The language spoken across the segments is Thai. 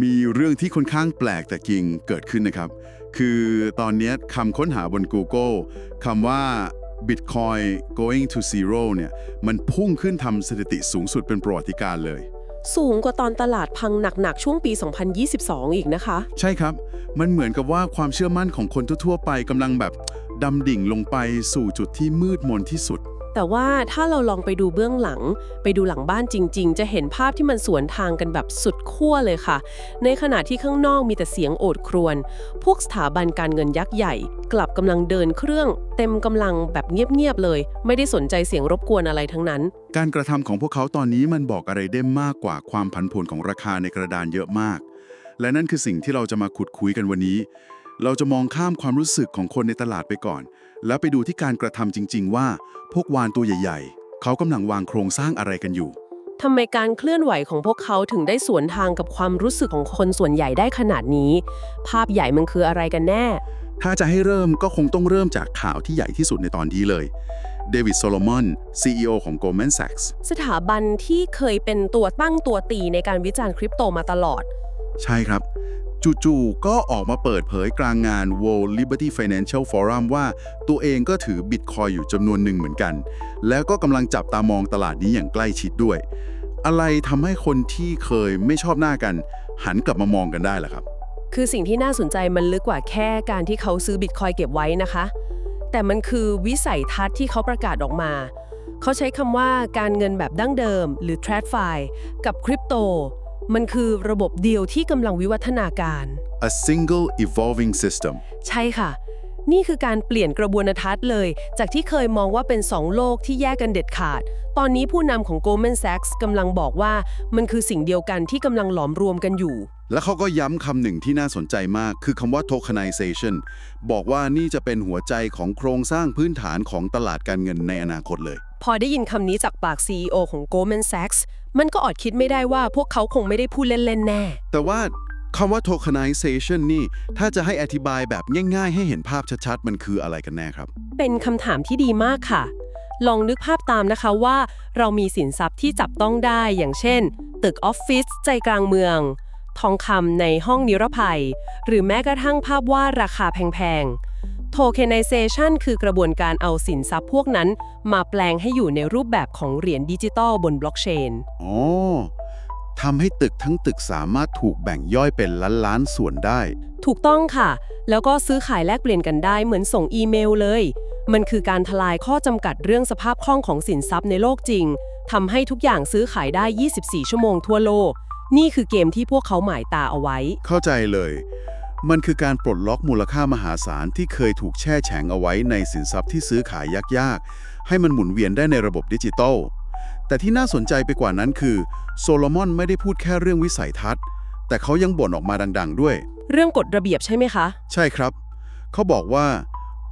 มีเรื่องที่ค่อนข้างแปลกแต่จริงเกิดขึ้นนะครับ คือตอนเนี้ยคำค้นหาบน Google คำว่า Bitcoin going to zero เนี่ยมันพุ่งขึ้นทำสถิติสูงสุดเป็นประวัติการณ์เลย สูงกว่าตอนตลาดพังหนัก ๆ ช่วงปี 2022 อีกนะคะ ใช่ครับ มันเหมือนกับว่าความเชื่อมั่นของคนทั่วๆไปกำลังแบบดำดิ่งลงไปสู่จุดที่มืดมนที่สุด แต่ว่าถ้าเราลองไปดูเบื้องหลัง ไปดูหลังบ้านจริง ๆ จะเห็นภาพที่มันสวนทางกันแบบสุดขั้วเลยค่ะ ในขณะที่ข้างนอกมีแต่เสียงโอดครวญพวกสถาบันการเงินยักษ์ใหญ่ กลับกำลังเดินเครื่อง เต็มกำลังแบบเงียบ ๆ เลย ไม่ได้สนใจเสียงรบกวนอะไรทั้งนั้น การกระทำของพวกเขาตอนนี้มันบอกอะไรได้มากกว่าความผันผวนของราคาในกระดานเยอะมาก และนั่นคือสิ่งที่เราจะมาขุดคุยกันวันนี้ เราจะมองข้ามความรู้สึกของคนในตลาดไปก่อน แล้วไปดูที่การกระทำจริง ๆ ว่า พวกวานตัวใหญ่ ๆ เขากำลังวางโครงสร้างอะไรกันอยู่ทำไมการเคลื่อนไหวของพวกเขาถึงได้สวนทางกับความรู้สึกของคนส่วนใหญ่ได้ขนาดนี้ ภาพใหญ่มันคืออะไรกันแน่ ถ้าจะให้เริ่มก็คงต้องเริ่มจากข่าวที่ใหญ่ที่สุดในตอนนี้เลยเดวิดโซโลมอน CEO ของ Goldman Sachs สถาบันที่เคยเป็นตัวตั้งตัวตีในการวิจารณ์คริปโตมาตลอด ใช่ครับ จู่ๆก็ออกมาเปิดเผยกลางงาน World Liberty Financial Forum ว่าตัวเองก็ถือบิตคอยอยู่จำนวนหนึ่งเหมือนกัน แล้วก็กำลังจับตามองตลาดนี้อย่างใกล้ชิดด้วย อะไรทำให้คนที่เคยไม่ชอบหน้ากัน หันกลับมามองกันได้ล่ะครับ คือสิ่งที่น่าสนใจมันลึกกว่าแค่การที่เขาซื้อบิตคอยเก็บไว้นะคะ แต่มันคือวิสัยทัศน์ที่เขาประกาศออกมาเขาใช้คำว่าการเงินแบบดั้งเดิม หรือ TradFi กับคริปโต มันคือระบบเดียวที่กำลังวิวัฒนาการ a single evolving system ใช่ค่ะ นี่คือการเปลี่ยนกระบวนทัศน์เลย จากที่เคยมองว่าเป็นสองโลกที่แยกกันเด็ดขาด ตอนนี้ผู้นำของ Goldman Sachs กำลังบอกว่ามันคือสิ่งเดียวกันที่กำลังหลอมรวมกันอยู่ แล้วเขาก็ย้ำคำหนึ่งที่น่าสนใจมาก คือคำว่า tokenization บอกว่านี่จะเป็นหัวใจของโครงสร้างพื้นฐานของตลาดการเงินในอนาคตเลย พอได้ยินคำนี้จากปาก CEO ของ Goldman Sachs มันก็อดคิดไม่ได้ว่าพวกเขาคงไม่ได้พูดเล่น ๆ แน่ แต่ว่าคำว่า tokenization นี่ ถ้าจะให้อธิบายแบบง่ายๆ ให้เห็นภาพชัดๆ มันคืออะไรกันแน่ครับ เป็นคำถามที่ดีมากค่ะ ลองนึกภาพตามนะคะว่า เรามีสินทรัพย์ที่จับต้องได้อย่างเช่น ตึกออฟฟิศใจกลางเมือง ทองคำในห้องนิรภัย หรือแม้กระทั่งภาพวาดราคาแพงๆ tokenization คือกระบวนการเอาสินทรัพย์พวกนั้น มาแปลงให้อยู่ในรูปแบบของเหรียญดิจิตอลบนบล็อกเชน อ๋อทำให้ตึกทั้งตึกสามารถถูกแบ่งย่อยเป็นล้านๆส่วนได้ ถูกต้องค่ะ แล้วก็ซื้อขายแลกเปลี่ยนกันได้เหมือนส่งอีเมลเลย มันคือการทลายข้อจำกัดเรื่องสภาพคล่องของสินทรัพย์ในโลกจริงทำให้ทุกอย่างซื้อขายได้ 24 ชั่วโมงทั่วโลก นี่คือเกมที่พวกเขาหมายตาเอาไว้ เข้าใจเลย มันคือการปลดล็อกมูลค่ามหาศาลที่เคยถูกแช่แข็งเอาไว้ในสินทรัพย์ที่ซื้อขายยากๆ ให้มันหมุนเวียนได้ในระบบดิจิตอล แต่ที่น่าสนใจไปกว่านั้นคือ โซโลมอนไม่ได้พูดแค่เรื่องวิสัยทัศน์ แต่เขายังบ่นออกมาดัง ๆ ด้วย เรื่องกฎระเบียบใช่ไหมคะ ใช่ครับ เขาบอกว่า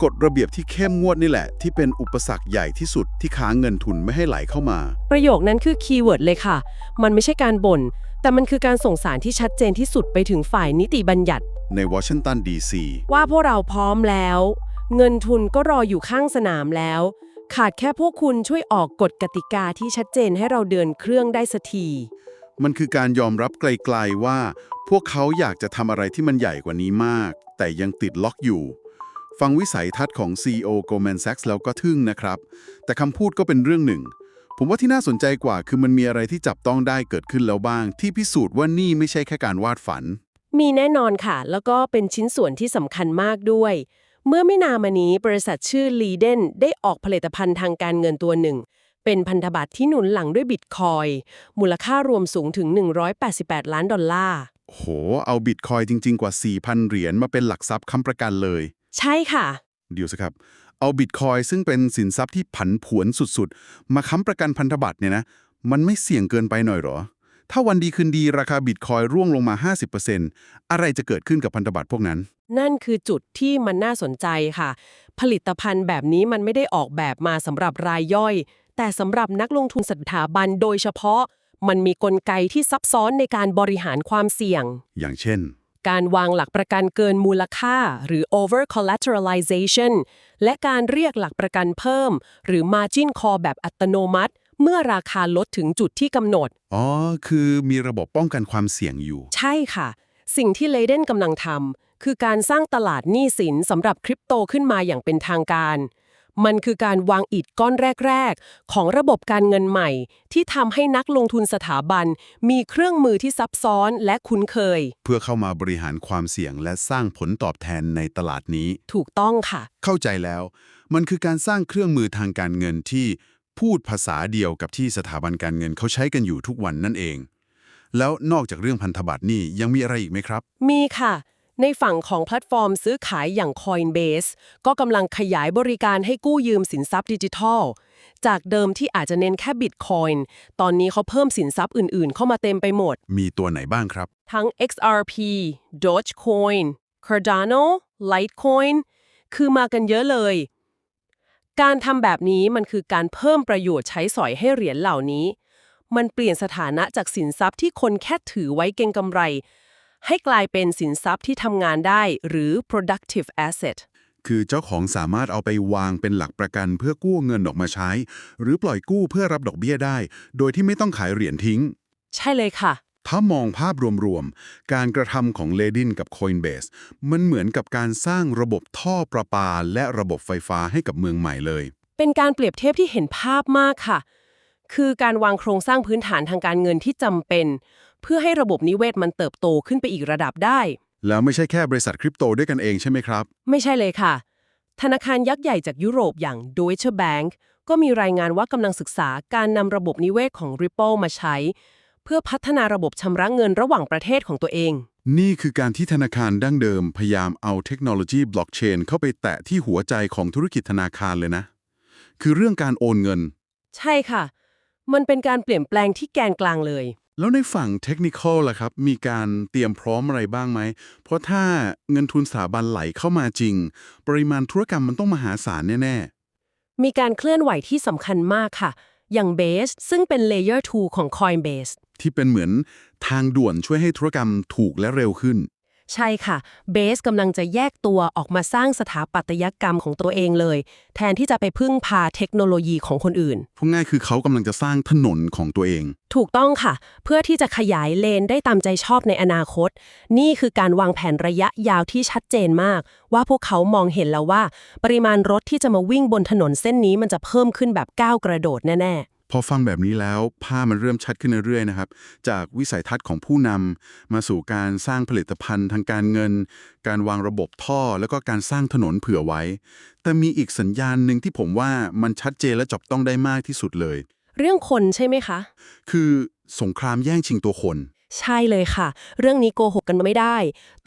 กฎระเบียบที่เข้มงวดนี่แหละ ที่เป็นอุปสรรคใหญ่ที่สุดที่ค้างเงินทุนไม่ให้ไหลเข้ามา ประโยคนั้นคือคีย์เวิร์ดเลยค่ะ มันไม่ใช่การบ่น แต่มันคือการส่งสารที่ชัดเจนที่สุดไปถึงฝ่ายนิติบัญญัติ ในวอชิงตันดีซีว่าพวกเราพร้อมแล้ว เงินทุนก็รออยู่ข้างสนามแล้ว ขาดแค่พวกคุณช่วยออกกฎกติกาที่ชัดเจนให้เราเดินเครื่องได้สักที มันคือการยอมรับไกลๆว่า พวกเขาอยากจะทำอะไรที่มันใหญ่กว่านี้มาก แต่ยังติดล็อกอยู่ฟังวิสัยทัศน์ของ CEO Goldman Sachs แล้วก็ทึ่งนะครับ แต่คำพูดก็เป็นเรื่องหนึ่ง ผมว่าที่น่าสนใจกว่าคือมันมีอะไรที่จับต้องได้เกิดขึ้นแล้วบ้าง ที่พิสูจน์ว่านี่ไม่ใช่แค่การวาดฝัน มีแน่นอนค่ะ แล้วก็เป็นชิ้นส่วนที่สำคัญมากด้วย เมื่อไม่นานมานี้บริษัทชื่อ l e d e n ได้ออกผลิตภัณฑ์ทางการเงินตัวหนึ่ง เป็นพันธบัตรที่หนุนหลังด้วยบิตคอยมูลค่ารวมสูงถึง 188 ล้านดอลลาร์ โห เอาบิตคอยจริง ๆ กว่า 4,000 เหรียญมาเป็นหลักทรัพย์ค้ำประกันเลย ใช่ค่ะ เดี๋ยวสิครับ เอาบิตคอยซึ่งเป็นสินทรัพย์ที่ผันผวนสุดๆ มาค้ำประกันพันธบัตรเนี่ยนะ มันไม่เสี่ยงเกินไปหน่อยเหรอ ถ้าวันดีคืนดีราคาบิตคอยร่วงลงมา 50%อะไรจะเกิดขึ้นกับพันธบัตรพวกนั้น นั่นคือจุดที่มันน่าสนใจค่ะ ผลิตภัณฑ์แบบนี้มันไม่ได้ออกแบบมาสำหรับรายย่อย แต่สำหรับนักลงทุนสถาบันโดยเฉพาะ มันมีกลไกที่ซับซ้อนในการบริหารความเสี่ยง อย่างเช่น การวางหลักประกันเกินมูลค่า หรือ over collateralization และการเรียกหลักประกันเพิ่ม หรือ margin call แบบอัตโนมัติ เมื่อราคาลดถึงจุดที่กำหนด อ๋อ คือมีระบบป้องกันความเสี่ยงอยู่ ใช่ค่ะ สิ่งที่เลเดนกำลังทำคือการสร้างตลาดหนี้สินสำหรับคริปโตขึ้นมาอย่างเป็นทางการ มันคือการวางอิฐก้อนแรก ๆ ของระบบการเงินใหม่ ที่ทำให้นักลงทุนสถาบัน มีเครื่องมือที่ซับซ้อนและคุ้นเคย เพื่อเข้ามาบริหารความเสี่ยงและสร้างผลตอบแทนในตลาดนี้ ถูกต้องค่ะ เข้าใจแล้ว มันคือการสร้างเครื่องมือทางการเงินที่ พูดภาษาเดียวกับที่สถาบันการเงินเขาใช้กันอยู่ทุกวันนั่นเอง แล้วนอกจากเรื่องพันธบัตรนี่ยังมีอะไรอีกไหมครับ มีค่ะ ในฝั่งของแพลตฟอร์มซื้อขายอย่าง Coinbase ก็กำลังขยายบริการให้กู้ยืมสินทรัพย์ดิจิทัล จากเดิมที่อาจจะเน้นแค่ Bitcoin ตอนนี้เขาเพิ่มสินทรัพย์อื่นๆ เข้ามาเต็มไปหมด มีตัวไหนบ้างครับ ทั้ง XRP Dogecoin Cardano Litecoin คือมากันเยอะเลย การทำแบบนี้มันคือการเพิ่มประโยชน์ใช้สอยให้เหรียญเหล่านี้ มันเปลี่ยนสถานะจากสินทรัพย์ที่คนแค่ถือไว้เก็งกำไร ให้กลายเป็นสินทรัพย์ที่ทำงานได้หรือ productive asset คือเจ้าของสามารถเอาไปวางเป็นหลักประกันเพื่อกู้เงินออกมาใช้ หรือปล่อยกู้เพื่อรับดอกเบี้ยได้ โดยที่ไม่ต้องขายเหรียญทิ้ง ใช่เลยค่ะ ถ้ามองภาพรวมๆ การกระทำของเลดินกับ Coinbase มันเหมือนกับการสร้างระบบท่อประปา และระบบไฟฟ้าให้กับเมืองใหม่เลย เป็นการเปรียบเทียบที่เห็นภาพมากค่ะ คือการวางโครงสร้างพื้นฐานทางการเงินที่จำเป็น เพื่อให้ระบบนิเวศมันเติบโตขึ้นไปอีกระดับได้ แล้วไม่ใช่แค่บริษัทคริปโตด้วยกันเองใช่ไหมครับ ไม่ใช่เลยค่ะ ธนาคารยักษ์ใหญ่จากยุโรปอย่าง Deutsche Bank ก็มีรายงานว่ากำลังศึกษาการนำระบบนิเวศของ Ripple มาใช้เพื่อพัฒนาระบบชำระเงินระหว่างประเทศของตัวเอง นี่คือการที่ธนาคารดั้งเดิม พยายามเอาเทคโนโลยีบล็อกเชนเข้าไปแตะที่หัวใจของธุรกิจธนาคารเลยนะ คือเรื่องการโอนเงิน ใช่ค่ะ มันเป็นการเปลี่ยนแปลงที่แกนกลางเลย แล้วในฝั่งเทคนิคอลล่ะครับ มีการเตรียมพร้อมอะไรบ้างไหม เพราะถ้าเงินทุนสถาบันไหลเข้ามาจริง ปริมาณธุรกรรมมันต้องมหาศาลแน่มีการเคลื่อนไหวที่สำคัญมากค่ะ อย่าง Base ซึ่งเป็น Layer 2 ของ Coinbase ที่เป็นเหมือนทางด่วนช่วยให้ธุรกรรมถูกและเร็วขึ้น ใช่ค่ะ Base กำลังจะแยกตัวออกมาสร้างสถาปัตยกรรมของตัวเองเลย แทนที่จะไปพึ่งพาเทคโนโลยีของคนอื่น พูดง่ายคือเขากำลังจะสร้างถนนของตัวเอง ถูกต้องค่ะ เพื่อที่จะขยายเลนได้ตามใจชอบในอนาคต นี่คือการวางแผนระยะยาวที่ชัดเจนมาก ว่าพวกเขามองเห็นแล้วว่า ปริมาณรถที่จะมาวิ่งบนถนนเส้นนี้มันจะเพิ่มขึ้นแบบก้าวกระโดดแน่ พอฟังแบบนี้แล้วภาพมันเริ่มชัดขึ้นเรื่อยๆนะครับ จากวิสัยทัศน์ของผู้นำมาสู่การสร้างผลิตภัณฑ์ทางการเงิน การวางระบบท่อ แล้วก็การสร้างถนนเผื่อไว้ แต่มีอีกสัญญาณหนึ่งที่ผมว่ามันชัดเจนและจับต้องได้มากที่สุดเลยๆเรื่องคนใช่ไหมคะ คือสงครามแย่งชิงตัวคน ใช่เลยค่ะ เรื่องนี้โกหกกันไม่ได้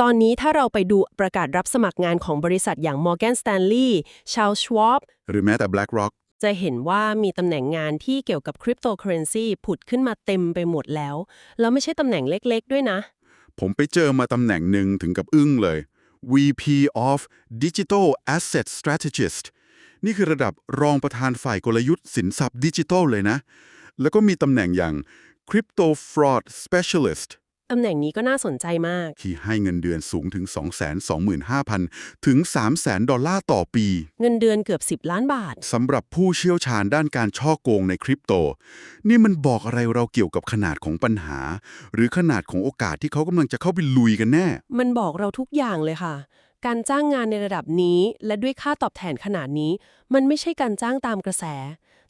ตอนนี้ถ้าเราไปดูประกาศรับสมัครงานของบริษัทอย่าง Morgan Stanley Charles Schwab หรือแม้แต่ BlackRock จะเห็นว่ามีตำแหน่งงานที่เกี่ยวกับคริปโตเคอเรนซีผุดขึ้นมาเต็มไปหมดแล้ว แล้วไม่ใช่ตำแหน่งเล็กๆ ด้วยนะ ผมไปเจอมาตำแหน่งหนึ่งถึงกับอึ้งเลย VP of Digital Asset Strategist นี่คือระดับรองประธานฝ่ายกลยุทธ์สินทรัพย์ดิจิทัลเลยนะ แล้วก็มีตำแหน่งอย่าง Crypto Fraud Specialist ตำแหน่งนี้ก็น่าสนใจมาก ที่ให้เงินเดือนสูงถึง 225,000 ถึง 300,000 ดอลลาร์ต่อปี เงินเดือนเกือบ 10 ล้านบาท สำหรับผู้เชี่ยวชาญด้านการช่อโกงในคริปโต นี่มันบอกอะไรเราเกี่ยวกับขนาดของปัญหา หรือขนาดของโอกาสที่เขากำลังจะเข้าไปลุยกันแน่ มันบอกเราทุกอย่างเลยค่ะ การจ้างงานในระดับนี้ และด้วยค่าตอบแทนขนาดนี้ มันไม่ใช่การจ้างตามกระแส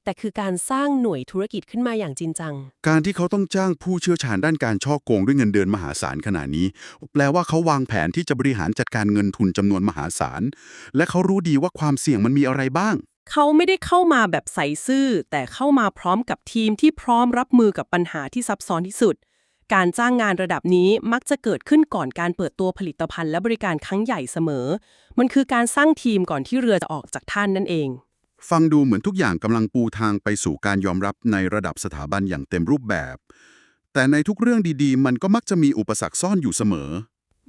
แต่คือการสร้างหน่วยธุรกิจขึ้นมาอย่างจริงจัง การที่เขาต้องจ้างผู้เชี่ยวชาญด้านการช่อโกงด้วยเงินเดือนมหาศาลขนาดนี้ แปลว่าเขาวางแผนที่จะบริหารจัดการเงินทุนจำนวนมหาศาล และเขารู้ดีว่าความเสี่ยงมันมีอะไรบ้าง เขาไม่ได้เข้ามาแบบใส่ซื่อ แต่เข้ามาพร้อมกับทีมที่พร้อมรับมือกับปัญหาที่ซับซ้อนที่สุด การจ้างงานระดับนี้มักจะเกิดขึ้นก่อนการเปิดตัวผลิตภัณฑ์และบริการครั้งใหญ่เสมอ มันคือการสร้างทีมก่อนที่เรือจะออกจากท่านนั่นเอง ฟังดูเหมือนทุกอย่างกำลังปูทางไปสู่การยอมรับในระดับสถาบันอย่างเต็มรูปแบบ แต่ในทุกเรื่องดีๆ มันก็มักจะมีอุปสรรคซ่อนอยู่เสมอ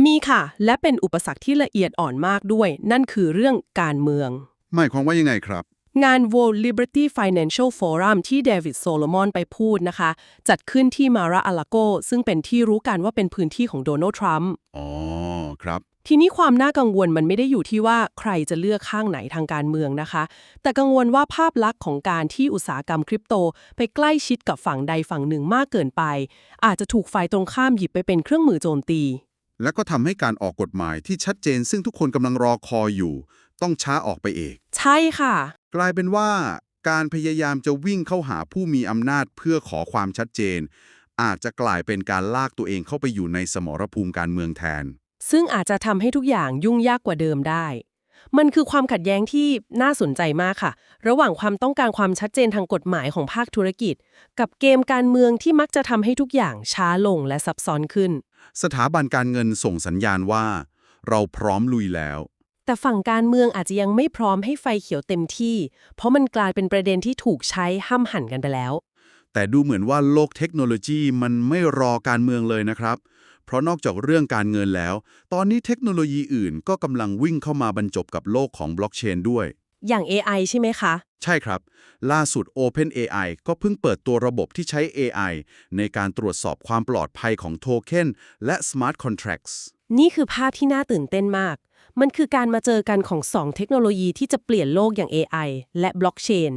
มีค่ะ และเป็นอุปสรรคที่ละเอียดอ่อนมากด้วย นั่นคือเรื่องการเมือง หมายความว่ายังไงครับ งาน World Liberty Financial Forum ที่เดวิดโซโลมอนไปพูดนะคะ จัดขึ้นที่มาราอาลาโกซึ่งเป็นที่รู้กันว่าเป็นพื้นที่ของโดนัลด์ทรัมป์อ๋อ ครับ ทีนี้ความน่ากังวลมันไม่ได้อยู่ที่ว่าใครจะเลือกข้างไหนทางการเมืองนะคะ แต่กังวลว่าภาพลักษณ์ของการที่อุตสาหกรรมคริปโต ไปใกล้ชิดกับฝั่งใดฝั่งหนึ่งมากเกินไป อาจจะถูกฝ่ายตรงข้ามหยิบไปเป็นเครื่องมือโจมตี และก็ทำให้การออกกฎหมายที่ชัดเจน ซึ่งทุกคนกำลังรอคอยอยู่ ต้องช้าออกไปเอง ใช่ค่ะ กลายเป็นว่าการพยายามจะวิ่งเข้าหาผู้มีอำนาจเพื่อขอความชัดเจน อาจจะกลายเป็นการลากตัวเองเข้าไปอยู่ในสมรภูมิการเมืองแทน ซึ่งอาจจะทำให้ทุกอย่างยุ่งยากกว่าเดิมได้ มันคือความขัดแย้งที่น่าสนใจมากค่ะ ระหว่างความต้องการความชัดเจนทางกฎหมายของภาคธุรกิจ กับเกมการเมืองที่มักจะทำให้ทุกอย่างช้าลงและซับซ้อนขึ้น สถาบันการเงินส่งสัญญาณว่า เราพร้อมลุยแล้ว แต่ฝั่งการเมืองอาจจะยังไม่พร้อมให้ไฟเขียวเต็มที่ เพราะมันกลายเป็นประเด็นที่ถูกใช้ห้ามหันกันไปแล้ว แต่ดูเหมือนว่าโลกเทคโนโลยีมันไม่รอการเมืองเลยนะครับ เพราะนอกจากเรื่องการเงินแล้ว ตอนนี้เทคโนโลยีอื่นก็กำลังวิ่งเข้ามาบรรจบกับโลกของบล็อกเชนด้วย อย่าง AI ใช่ไหมคะ ใช่ครับ ล่าสุด OpenAI ก็เพิ่งเปิดตัวระบบที่ใช้ AI ในการตรวจสอบความปลอดภัยของโทเค็นและ Smart Contracts นี่คือภาพที่น่าตื่นเต้นมาก มันคือการมาเจอกันของสองเทคโนโลยีที่จะเปลี่ยนโลกอย่าง AI และบล็อกเชน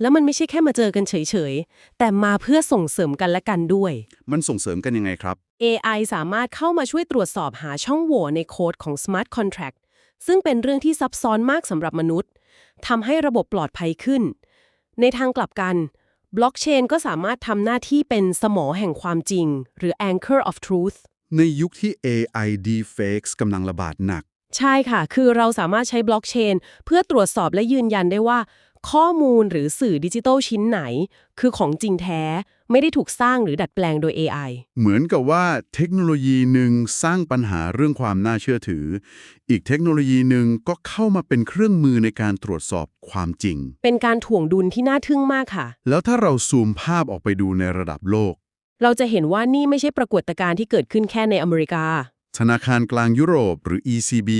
แล้วมันไม่ใช่แค่มาเจอกันเฉยๆ แต่มาเพื่อส่งเสริมกันและกันด้วย มันส่งเสริมกันยังไงครับ AI สามารถเข้ามาช่วยตรวจสอบหาช่องโหว่ในโค้ดของ Smart Contract ซึ่งเป็นเรื่องที่ซับซ้อนมากสำหรับมนุษย์ทำให้ระบบปลอดภัยขึ้น ในทางกลับกันบล็อกเชนก็สามารถทำหน้าที่เป็นสมอแห่งความจริง หรือ anchor of truth ในยุคที่ AI deepfakes กำลังระบาดหนัก ใช่ค่ะ คือเราสามารถใช้บล็อกเชนเพื่อตรวจสอบและยืนยันได้ว่า ข้อมูลหรือสื่อดิจิทัลชิ้นไหน คือของจริงแท้ ไม่ได้ถูกสร้างหรือดัดแปลงโดย AI เหมือนกับว่าเทคโนโลยีหนึ่งสร้างปัญหาเรื่องความน่าเชื่อถือ อีกเทคโนโลยีหนึ่งก็เข้ามาเป็นเครื่องมือในการตรวจสอบความจริง เป็นการถ่วงดุลที่น่าทึ่งมากค่ะ แล้วถ้าเราซูมภาพออกไปดูในระดับโลก เราจะเห็นว่านี่ไม่ใช่ปรากฏการณ์ที่เกิดขึ้นแค่ในอเมริกา ธนาคารกลางยุโรปหรือ ECB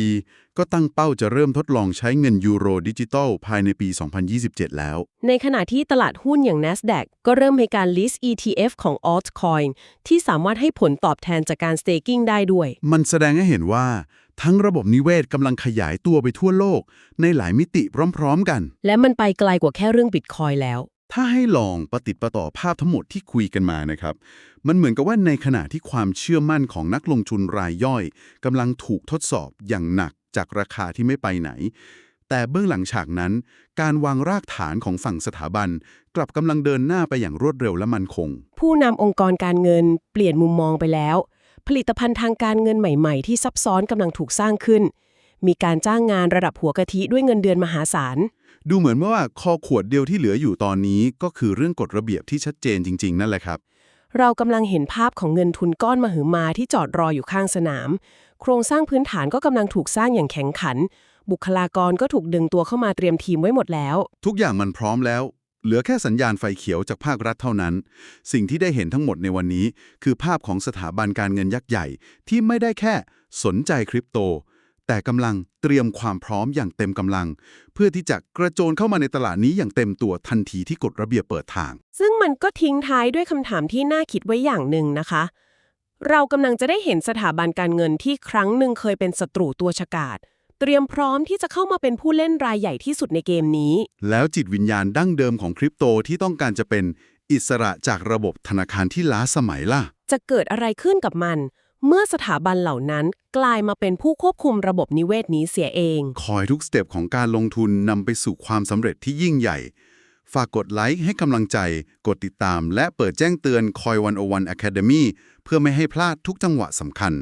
ก็ตั้งเป้าจะเริ่มทดลองใช้เงินยูโรดิจิตอลภายในปี 2027 แล้ว ในขณะที่ตลาดหุ้นอย่าง NASDAQ ก็เริ่มมีการ list ETF ของ altcoin ที่สามารถให้ผลตอบแทนจากการ staking ได้ด้วย มันแสดงให้เห็นว่า ทั้งระบบนิเวศกำลังขยายตัวไปทั่วโลก ในหลายมิติพร้อมๆกัน และมันไปไกลกว่าแค่เรื่อง Bitcoin แล้ว ถ้าให้ลองประติดประต่อภาพทั้งหมดที่คุยกันมานะครับ มันเหมือนกับว่าในขณะที่ความเชื่อมั่นของนักลงทุนรายย่อยกำลังถูกทดสอบอย่างหนักจากราคาที่ไม่ไปไหน แต่เบื้องหลังฉากนั้น การวางรากฐานของฝั่งสถาบัน กลับกำลังเดินหน้าไปอย่างรวดเร็วและมั่นคง ผู้นำองค์กรการเงินเปลี่ยนมุมมองไปแล้ว ผลิตภัณฑ์ทางการเงินใหม่ ๆ ที่ซับซ้อนกำลังถูกสร้างขึ้น มีการจ้างงานระดับหัวกะทิด้วยเงินเดือนมหาศาลดูเหมือนว่าคอขวดเดียวที่เหลืออยู่ตอนนี้ก็คือเรื่องกฎระเบียบที่ชัดเจนจริง ๆ นั่นแหละครับ เรากำลังเห็นภาพของเงินทุนก้อนมหึมาที่จอดรออยู่ข้างสนาม โครงสร้างพื้นฐานก็กำลังถูกสร้างอย่างแข็งขัน บุคลากรก็ถูกดึงตัวเข้ามาเตรียมทีมไว้หมดแล้ว ทุกอย่างมันพร้อมแล้ว เหลือแค่สัญญาณไฟเขียวจากภาครัฐเท่านั้น สิ่งที่ได้เห็นทั้งหมดในวันนี้ คือภาพของสถาบันการเงินยักษ์ใหญ่ ที่ไม่ได้แค่สนใจคริปโต แต่กำลังเตรียมความพร้อมอย่างเต็มกำลัง เพื่อที่จะกระโจนเข้ามาในตลาดนี้อย่างเต็มตัวทันทีที่กฎระเบียบเปิดทาง ซึ่งมันก็ทิ้งท้ายด้วยคำถามที่น่าคิดไว้อย่างหนึ่งนะคะ เรากำลังจะได้เห็นสถาบันการเงินที่ครั้งหนึ่งเคยเป็นศัตรูตัวฉกาจเตรียมพร้อมที่จะเข้ามาเป็นผู้เล่นรายใหญ่ที่สุดในเกมนี้ แล้วจิตวิญญาณดั้งเดิมของคริปโตที่ต้องการจะเป็นอิสระจากระบบธนาคารที่ล้าสมัยล่ะ จะเกิดอะไรขึ้นกับมัน เมื่อสถาบันเหล่านั้นกลายมาเป็นผู้ควบคุมระบบนิเวศนี้เสียเอง คอยทุกสเต็ปของการลงทุนนำไปสู่ความสำเร็จที่ยิ่งใหญ่ ฝากกดไลค์ให้กำลังใจ กดติดตาม และเปิดแจ้งเตือนคอยวันโอวันอะคาเดมีเพื่อไม่ให้พลาดทุกจังหวะสำคัญ